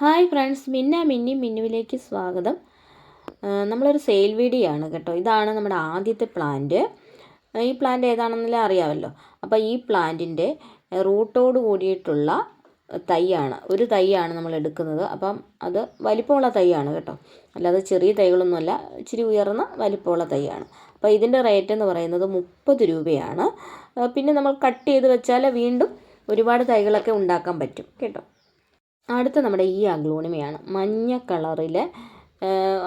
Hi friends മിന്ന മിന്നി മിന്നുവിലേക്ക് സ്വാഗതം. നമ്മളൊരു സെയിൽ വീഡിയോ ആണ് കേട്ടോ. ഇതാണ് നമ്മുടെ ആദ്യത്തെ പ്ലാന്റ്. ഈ പ്ലാന്റ് ഏതാണെന്നെല്ലാം അറിയാമല്ലോ. അപ്പോൾ ഈ പ്ലാന്റിന്റെ റൂട്ടോട് കൂടിയിട്ടുള്ള തൈയാണ്. ഒരു തൈയാണ് നമ്മൾ എടുക്കുന്നത്. അപ്പം അത് വലിപ്പമുള്ള തൈയാണ് കേട്ടോ. അല്ലാതെ ചെറിയ തൈകളൊന്നുമല്ല ഇച്ചിരി ഉയർന്ന വലിപ്പമുള്ള തൈയാണ്. അപ്പോൾ ഇതിന്റെ റേറ്റ് എന്ന് പറയുന്നത് മുപ്പത് രൂപയാണ്. പിന്നെ നമ്മൾ കട്ട് ചെയ്ത് വെച്ചാൽ വീണ്ടും ഒരുപാട് തൈകളൊക്കെ ഉണ്ടാക്കാൻ പറ്റും കേട്ടോ. അടുത്ത നമ്മുടെ ഈ അഗ്ലോണിമയാണ്. മഞ്ഞ കളറിൽ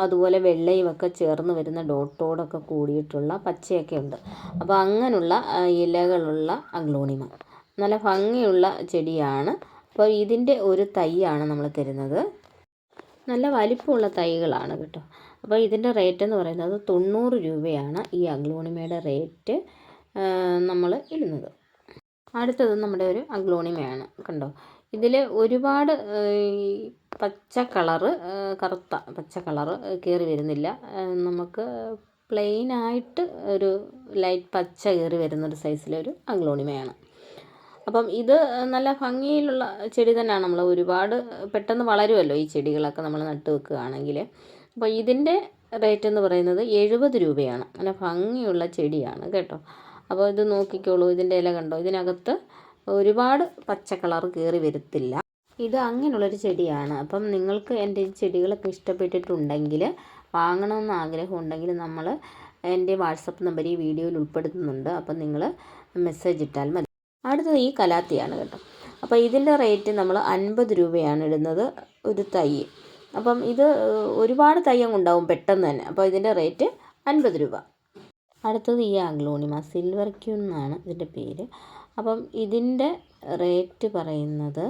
അതുപോലെ വെള്ളയും ഒക്കെ ചേർന്ന് വരുന്ന ഡോട്ടോടൊക്കെ കൂടിയിട്ടുള്ള പച്ചയൊക്കെ ഉണ്ട്. അപ്പോൾ അങ്ങനെയുള്ള ഇലകളുള്ള അഗ്ലോണിമ. നല്ല ഭംഗിയുള്ള ചെടിയാണ്. അപ്പോൾ ഇതിന്റെ ഒരു തൈയാണ് നമ്മൾ തരുന്നത്. നല്ല വലിപ്പമുള്ള തൈകളാണ് കേട്ടോ. അപ്പോൾ ഇതിന്റെ റേറ്റ് എന്ന് പറയുന്നത് തൊണ്ണൂറ് രൂപയാണ് ഈ അഗ്ലോണിമയുടെ റേറ്റ് നമ്മൾ ഇടുന്നത്. അടുത്തത് നമ്മുടെ ഒരു അഗ്ലോണിമയാണ് കണ്ടോ. ഇതിൽ ഒരുപാട് പച്ച കളറ് കറുത്ത പച്ച കളറ് കയറി വരുന്നില്ല. നമുക്ക് പ്ലെയിൻ ആയിട്ട് ഒരു ലൈറ്റ് പച്ച കയറി വരുന്നൊരു സൈസിലൊരു അഗ്ലോണിമയാണ്. അപ്പം ഇത് നല്ല ഭംഗിയിലുള്ള ചെടി തന്നെയാണ്. നമ്മൾ ഒരുപാട് പെട്ടെന്ന് വളരുമല്ലോ ഈ ചെടികളൊക്കെ നമ്മൾ നട്ട് വെക്കുകയാണെങ്കിൽ അപ്പോൾ ഇതിന്റെ റേറ്റ് എന്ന് പറയുന്നത് എഴുപത് രൂപയാണ്. നല്ല ഭംഗിയുള്ള ചെടിയാണ് കേട്ടോ. അപ്പോൾ ഇത് നോക്കിക്കോളൂ. ഇതിന്റെ ഇല കണ്ടോ? ഇതിനകത്ത് ഒരുപാട് പച്ച കളർ കയറി വരത്തില്ല. ഇത് അങ്ങനെയുള്ളൊരു ചെടിയാണ്. അപ്പം നിങ്ങൾക്ക് എന്റെ ചെടികളൊക്കെ ഇഷ്ടപ്പെട്ടിട്ടുണ്ടെങ്കിൽ വാങ്ങണമെന്ന് ആഗ്രഹം ഉണ്ടെങ്കിൽ നമ്മൾ എന്റെ വാട്സപ്പ് നമ്പർ ഈ വീഡിയോയിൽ ഉൾപ്പെടുത്തുന്നുണ്ട്. അപ്പം നിങ്ങൾ മെസ്സേജ് ഇട്ടാൽ മതി. അടുത്തത് ഈ കലാത്തിയാണ് കേട്ടോ. അപ്പോൾ ഇതിന്റെ റേറ്റ് നമ്മൾ അൻപത് രൂപയാണ് ഇടുന്നത് ഒരു തൈ. അപ്പം ഇത് ഒരുപാട് തൈ ഉണ്ടാവും പെട്ടെന്ന് തന്നെ. അപ്പോൾ ഇതിന്റെ റേറ്റ് അൻപത് രൂപ. അടുത്തത് ഈ ആഗ്ലോണിമ സിൽവർ ക്യൂ എന്നാണ് ഇതിന്റെ പേര്. അപ്പം ഇതിന്റെ റേറ്റ് പറയുന്നത്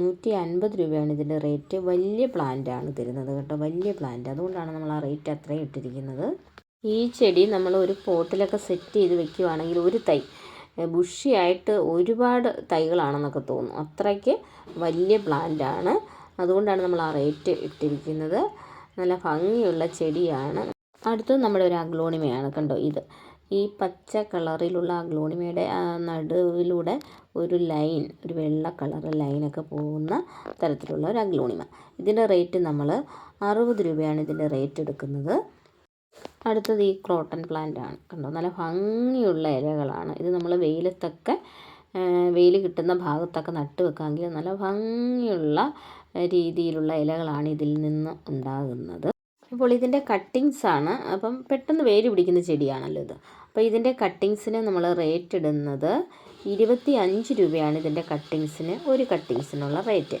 നൂറ്റി അൻപത് രൂപയാണ് ഇതിന്റെ റേറ്റ്. വലിയ പ്ലാന്റാണ് തരുന്നത് കേട്ടോ വലിയ പ്ലാന്റ്. അതുകൊണ്ടാണ് നമ്മൾ ആ റേറ്റ് അത്രയും ഇട്ടിരിക്കുന്നത്. ഈ ചെടി നമ്മൾ ഒരു പോട്ടിലൊക്കെ സെറ്റ് ചെയ്ത് വെക്കുകയാണെങ്കിൽ ഒരു തൈ ബുഷിയായിട്ട് ഒരുപാട് തൈകളാണെന്നൊക്കെ തോന്നും അത്രയ്ക്ക് വലിയ പ്ലാന്റാണ്. അതുകൊണ്ടാണ് നമ്മൾ ആ റേറ്റ് ഇട്ടിരിക്കുന്നത്. നല്ല ഭംഗിയുള്ള ചെടിയാണ്. അടുത്തത് നമ്മുടെ ഒരു അഗ്ലോണിമയാണ് കണ്ടോ ഇത്. ഈ പച്ച കളറിലുള്ള അഗ്ലോണിമയുടെ നടുവിലൂടെ ഒരു ലൈൻ ഒരു വെള്ള കളർ ലൈനൊക്കെ പോകുന്ന തരത്തിലുള്ള ഒരു അഗ്ലോണിമ. ഇതിന്റെ റേറ്റ് നമ്മൾ അറുപത് രൂപയാണ് ഇതിന്റെ റേറ്റ് എടുക്കുന്നത്. അടുത്തത് ഈ ക്രോട്ടൺ പ്ലാന്റ് ആണ്. കണ്ടോ? നല്ല ഭംഗിയുള്ള ഇലകളാണ്. ഇത് നമ്മൾ വെയിലത്തൊക്കെ വെയിൽ കിട്ടുന്ന ഭാഗത്തൊക്കെ നട്ട് വെക്കാമെങ്കിൽ നല്ല ഭംഗിയുള്ള രീതിയിലുള്ള ഇലകളാണ് ഇതിൽ നിന്ന് ഉണ്ടാകുന്നത്. അപ്പോൾ ഇതിന്റെ കട്ടിങ്സ് ആണ്. അപ്പം പെട്ടെന്ന് വേര് പിടിക്കുന്ന ചെടിയാണല്ലോ ഇത്. അപ്പോൾ ഇതിന്റെ കട്ടിങ്സിന് നമ്മൾ റേറ്റ് ഇടുന്നത് ഇരുപത്തി അഞ്ച് രൂപയാണ് ഇതിന്റെ കട്ടിങ്സിന് ഒരു കട്ടിങ്സിനുള്ള റേറ്റ്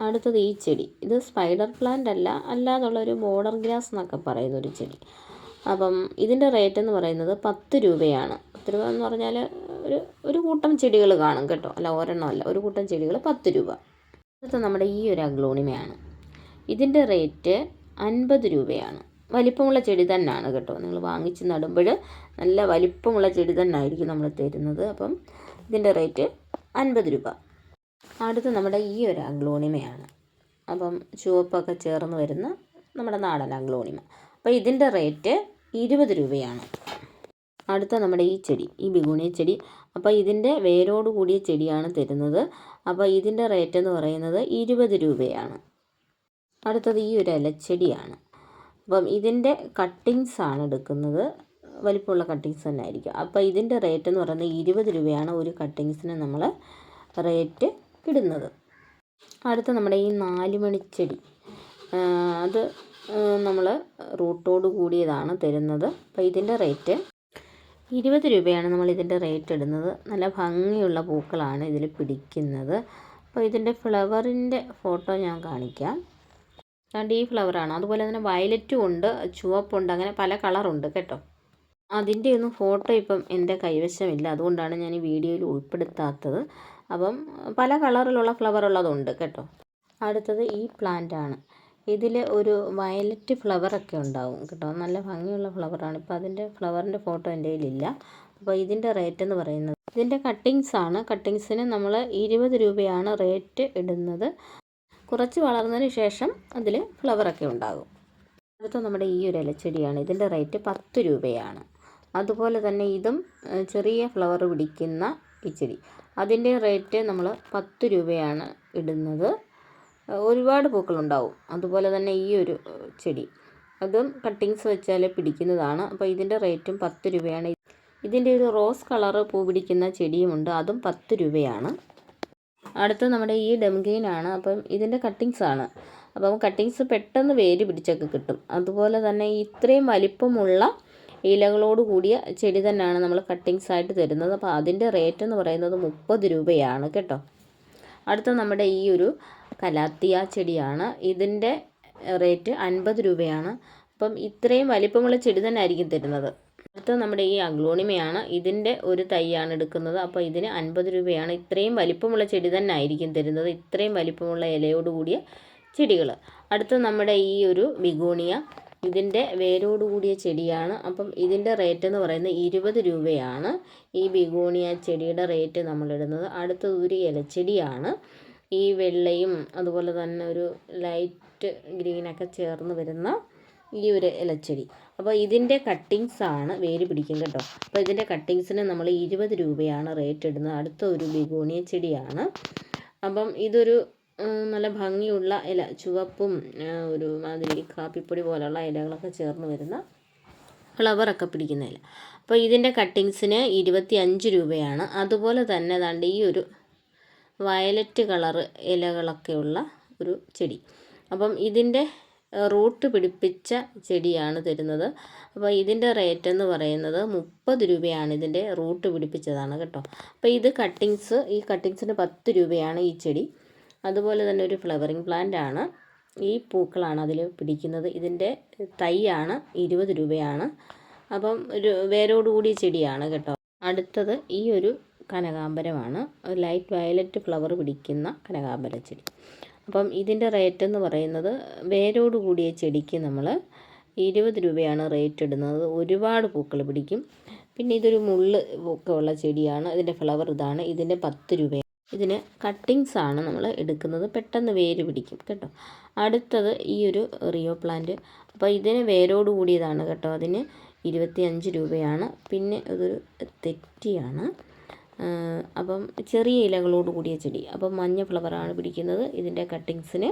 അടുത്തത് ഈ ചെടി. ഇത് സ്പൈഡർ പ്ലാന്റ് അല്ല അല്ലാതുള്ളൊരു ബോർഡർ ഗ്രാസ് എന്നൊക്കെ പറയുന്ന ഒരു ചെടി. അപ്പം ഇതിന്റെ റേറ്റ് എന്ന് പറയുന്നത് പത്ത് രൂപയാണ്. പത്ത് രൂപ എന്ന് പറഞ്ഞാൽ ഒരു ഒരു കൂട്ടം ചെടികൾ കാണും കേട്ടോ. അല്ല ഒരെണ്ണം അല്ല. ഒരു കൂട്ടം ചെടികൾ പത്ത് രൂപ. അടുത്ത നമ്മുടെ ഈ ഒരു അഗ്ലോണിമയാണ്. ഇതിന്റെ റേറ്റ് അൻപത് രൂപയാണ്. വലിപ്പമുള്ള ചെടി തന്നെയാണ് കേട്ടോ. നിങ്ങൾ വാങ്ങിച്ച് നടുമ്പോൾ നല്ല വലിപ്പമുള്ള ചെടി തന്നെ ആയിരിക്കും നമ്മൾ തരുന്നത്. അപ്പം ഇതിന്റെ റേറ്റ് അൻപത് രൂപ. അടുത്ത് നമ്മുടെ ഈ ഒരു അഗ്ലോണിമയാണ്. അപ്പം ചുവപ്പൊക്കെ ചേർന്ന് വരുന്ന നമ്മുടെ നാടൻ അഗ്ലോണിമ. അപ്പോൾ ഇതിന്റെ റേറ്റ് ഇരുപത് രൂപയാണ്. അടുത്ത നമ്മുടെ ഈ ചെടി ഈ ബിഗുണി ചെടി. അപ്പോൾ ഇതിന്റെ വേരോട് കൂടിയ ചെടിയാണ് തരുന്നത്. അപ്പോൾ ഇതിന്റെ റേറ്റ് എന്ന് പറയുന്നത് ഇരുപത് രൂപയാണ്. അടുത്തത് ഈ ഒരു ഇലച്ചെടിയാണ്. അപ്പം ഇതിന്റെ കട്ടിങ്സ് ആണ് എടുക്കുന്നത്. വലിപ്പമുള്ള കട്ടിങ്സ് തന്നെ ആയിരിക്കും. അപ്പോൾ ഇതിന്റെ റേറ്റ് എന്ന് പറയുന്നത് ഇരുപത് രൂപയാണ് ഒരു കട്ടിങ്സിന് നമ്മൾ റേറ്റ് ഇടുന്നത്. അടുത്ത നമ്മുടെ ഈ നാലുമണിച്ചെടി അത് നമ്മൾ റൂട്ടോട് കൂടിയതാണ് തരുന്നത്. അപ്പോൾ ഇതിന്റെ റേറ്റ് ഇരുപത് രൂപയാണ് നമ്മൾ ഇതിന്റെ റേറ്റ് ഇടുന്നത്. നല്ല ഭംഗിയുള്ള പൂക്കളാണ് ഇതിൽ പിടിക്കുന്നത്. അപ്പോൾ ഇതിന്റെ ഫ്ലവറിന്റെ ഫോട്ടോ ഞാൻ കാണിക്കാം. അതുകൊണ്ട് ഈ ഫ്ലവറാണ് അതുപോലെ തന്നെ വയലറ്റും ഉണ്ട് ചുവപ്പുണ്ട് അങ്ങനെ പല കളറുണ്ട് കേട്ടോ. അതിന്റെ ഒന്നും ഫോട്ടോ ഇപ്പം എന്റെ കൈവശമില്ല. അതുകൊണ്ടാണ് ഞാൻ ഈ വീഡിയോയിൽ ഉൾപ്പെടുത്താത്തത്. അപ്പം പല കളറിലുള്ള ഫ്ലവർ ഉള്ളതുണ്ട് കേട്ടോ. അടുത്തത് ഈ പ്ലാന്റ് ആണ്. ഇതിൽ ഒരു വയലറ്റ് ഫ്ലവറൊക്കെ ഉണ്ടാവും കേട്ടോ. നല്ല ഭംഗിയുള്ള ഫ്ലവറാണ് ഇപ്പോൾ അതിന്റെ ഫ്ലവറിന്റെ ഫോട്ടോ എന്റെ കയ്യിലില്ല. അപ്പോൾ ഇതിന്റെ റേറ്റ് എന്ന് പറയുന്നത് ഇതിന്റെ കട്ടിങ്സ് ആണ്. കട്ടിങ്സിന് നമ്മൾ ഇരുപത് രൂപയാണ് റേറ്റ് ഇടുന്നത്. കുറച്ച് വളർന്നതിന് ശേഷം അതിൽ ഫ്ലവറൊക്കെ ഉണ്ടാകും. അടുത്ത നമ്മുടെ ഈ ഒരു ഇലച്ചെടിയാണ്. ഇതിന്റെ റേറ്റ് പത്ത് രൂപയാണ്. അതുപോലെ തന്നെ ഇതും ചെറിയ ഫ്ലവർ പിടിക്കുന്ന ഈ അതിന്റെ റേറ്റ് നമ്മൾ പത്ത് രൂപയാണ് ഇടുന്നത്. ഒരുപാട് പൂക്കളുണ്ടാവും. അതുപോലെ തന്നെ ഈ ഒരു ചെടി. അതും കട്ടിങ്സ് വെച്ചാൽ പിടിക്കുന്നതാണ്. അപ്പോൾ ഇതിന്റെ റേറ്റും പത്ത് രൂപയാണ്. ഇതിന്റെ ഒരു റോസ് കളറ് പൂ പിടിക്കുന്ന ചെടിയുമുണ്ട്. അതും പത്ത് രൂപയാണ്. അടുത്ത നമ്മുടെ ഈ ഡെംഗെയിനാണ് അപ്പം ഇതിന്റെ ആണ്. അപ്പം കട്ടിങ്സ് പെട്ടെന്ന് വേര് പിടിച്ചൊക്കെ കിട്ടും. അതുപോലെ തന്നെ ഇത്രയും വലിപ്പമുള്ള ഇലകളോട് കൂടിയ ചെടി തന്നെയാണ് നമ്മൾ കട്ടിങ്സ് ആയിട്ട് തരുന്നത്. അപ്പോൾ അതിന്റെ റേറ്റ് എന്ന് പറയുന്നത് മുപ്പത് രൂപയാണ് കേട്ടോ. അടുത്ത നമ്മുടെ ഈ ഒരു കലാത്തിയ ചെടിയാണ്. ഇതിന്റെ റേറ്റ് അൻപത് രൂപയാണ്. അപ്പം ഇത്രയും വലിപ്പമുള്ള ചെടി തന്നെ ആയിരിക്കും തരുന്നത്. അടുത്ത നമ്മുടെ ഈ അഗ്ലോണിമയാണ്. ഇതിന്റെ ഒരു തൈയാണ് എടുക്കുന്നത്. അപ്പോൾ ഇതിന് അൻപത് രൂപയാണ്. ഇത്രയും വലിപ്പമുള്ള ചെടി തന്നെ ആയിരിക്കും തരുന്നത്. ഇത്രയും വലിപ്പമുള്ള ഇലയോട് കൂടിയ ചെടികൾ അടുത്ത നമ്മുടെ ഈ ഒരു ബിഗോണിയ. ഇതിന്റെ വേരോട് കൂടിയ ചെടിയാണ്. അപ്പം ഇതിന്റെ റേറ്റ് എന്ന് പറയുന്നത് ഇരുപത് രൂപയാണ്. ഈ ബിഗോണിയ ചെടിയുടെ റേറ്റ് നമ്മളിടുന്നത്. അടുത്തത് ഒരു ഇലച്ചെടിയാണ്. ഈ വെള്ളയും അതുപോലെ തന്നെ ഒരു ലൈറ്റ് ഗ്രീനൊക്കെ ചേർന്ന് വരുന്ന ഈ ഒരു ഇലച്ചെടി. അപ്പോൾ ഇതിന്റെ കട്ടിങ്സ് ആണ് വേര് പിടിക്കും കേട്ടോ. അപ്പോൾ ഇതിന്റെ കട്ടിങ്സിന് നമ്മൾ ഇരുപത് രൂപയാണ് റേറ്റ് ഇടുന്നത്. അടുത്ത ഒരു ബിഗോണിയ ചെടിയാണ്. അപ്പം ഇതൊരു നല്ല ഭംഗിയുള്ള ഇല ചുവപ്പും ഒരു മാതിരി കാപ്പിപ്പൊടി പോലുള്ള ഇലകളൊക്കെ ചേർന്ന് വരുന്ന ഫ്ലവറൊക്കെ പിടിക്കുന്ന ഇല. അപ്പോൾ ഇതിന്റെ കട്ടിങ്സിന് ഇരുപത്തി അഞ്ച് രൂപയാണ്. അതുപോലെ തന്നെ ദാണ്ട് ഈ ഒരു വയലറ്റ് കളറ് ഇലകളൊക്കെയുള്ള ഒരു ചെടി. അപ്പം ഇതിന്റെ റൂട്ട് പിടിപ്പിച്ച ചെടിയാണ് തരുന്നത്. അപ്പോൾ ഇതിന്റെ റേറ്റ് എന്ന് പറയുന്നത് മുപ്പത് രൂപയാണ് ഇതിന്റെ റൂട്ട് പിടിപ്പിച്ചതാണ് കേട്ടോ. അപ്പോൾ ഇത് കട്ടിങ്സ് ഈ കട്ടിങ്സിന് പത്ത് രൂപയാണ് ഈ ചെടി. അതുപോലെ തന്നെ ഒരു ഫ്ലവറിങ് പ്ലാന്റ് ആണ്. ഈ പൂക്കളാണ് അതിൽ പിടിക്കുന്നത്. ഇതിന്റെ തൈയാണ് ഇരുപത് രൂപയാണ്. അപ്പം ഒരു വേരോടുകൂടിയ ചെടിയാണ് കേട്ടോ. അടുത്തത് ഈ ഒരു കനകാമ്പരമാണ് ലൈറ്റ് വയലറ്റ് ഫ്ലവർ പിടിക്കുന്ന കനകാമ്പര ചെടി. അപ്പം ഇതിന്റെ റേറ്റ് എന്ന് പറയുന്നത് വേരോട് കൂടിയ ചെടിക്ക് നമ്മൾ ഇരുപത് രൂപയാണ് റേറ്റ് ഇടുന്നത്. ഒരുപാട് പൂക്കൾ പിടിക്കും. പിന്നെ ഇതൊരു മുള്ള് ഒക്കെ ഉള്ള ചെടിയാണ്. ഇതിന്റെ ഫ്ലവർ ഇതാണ്. ഇതിന്റെ പത്ത് രൂപ ഇതിന് കട്ടിങ്സ് ആണ് നമ്മൾ എടുക്കുന്നത്. പെട്ടെന്ന് വേര് പിടിക്കും കേട്ടോ. അടുത്തത് ഈ ഒരു റിയോ പ്ലാന്റ് അപ്പോൾ ഇതിന് വേരോട് കൂടിയതാണ് കേട്ടോ. അതിന് ഇരുപത്തി അഞ്ച് രൂപയാണ്. പിന്നെ ഇതൊരു തെറ്റിയാണ്. അപ്പം ചെറിയ ഇലകളോട് കൂടിയ ചെടി. അപ്പം മഞ്ഞ ഫ്ലവറാണ് പിടിക്കുന്നത്. ഇതിന്റെ കട്ടിങ്സിന്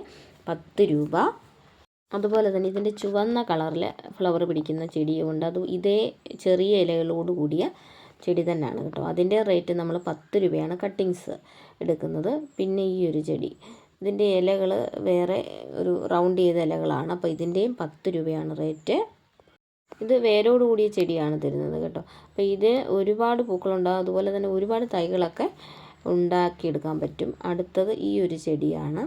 പത്ത് രൂപ. അതുപോലെ തന്നെ ഇതിന്റെ ചുവന്ന കളറിൽ ഫ്ലവർ പിടിക്കുന്ന ചെടിയുമുണ്ട്. അത് ഇതേ ചെറിയ ഇലകളോട് കൂടിയ ചെടി തന്നെയാണ് കേട്ടോ. അതിന്റെ റേറ്റ് നമ്മൾ പത്ത് രൂപയാണ് കട്ടിങ്സ് എടുക്കുന്നത്. പിന്നെ ഈ ഒരു ചെടി. ഇതിന്റെ ഇലകൾ വേറെ ഒരു റൗണ്ട് ചെയ്ത ഇലകളാണ്. അപ്പോൾ ഇതിന്റെയും പത്ത് രൂപയാണ് റേറ്റ്. ഇത് വേരോട് കൂടിയ ചെടിയാണ് തരുന്നത് കേട്ടോ. അപ്പോൾ ഇത് ഒരുപാട് പൂക്കളുണ്ടാകും അതുപോലെ തന്നെ ഒരുപാട് തൈകളൊക്കെ ഉണ്ടാക്കിയെടുക്കാൻ പറ്റും. അടുത്തത് ഈ ഒരു ചെടിയാണ്.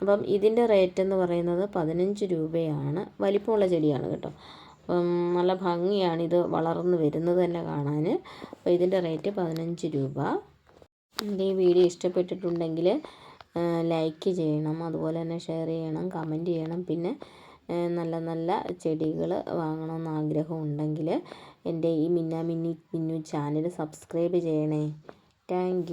അപ്പം ഇതിന്റെ റേറ്റ് എന്ന് പറയുന്നത് പതിനഞ്ച് രൂപയാണ്. വലിപ്പമുള്ള ചെടിയാണ് കേട്ടോ. അപ്പം നല്ല ഭംഗിയാണ് ഇത് വളർന്ന് വരുന്നത് തന്നെ കാണാൻ. അപ്പോൾ ഇതിന്റെ റേറ്റ് പതിനഞ്ച് രൂപ. എന്റെ ഈ വീഡിയോ ഇഷ്ടപ്പെട്ടിട്ടുണ്ടെങ്കിൽ ലൈക്ക് ചെയ്യണം. അതുപോലെ തന്നെ ഷെയർ ചെയ്യണം കമന്റ് ചെയ്യണം. പിന്നെ നല്ല നല്ല ചെടികൾ വാങ്ങണമെന്ന് ആഗ്രഹം ഉണ്ടെങ്കിൽ എന്റെ ഈ മിന്ന മിന്നി ചാനൽ സബ്സ്ക്രൈബ് ചെയ്യണേ. താങ്ക്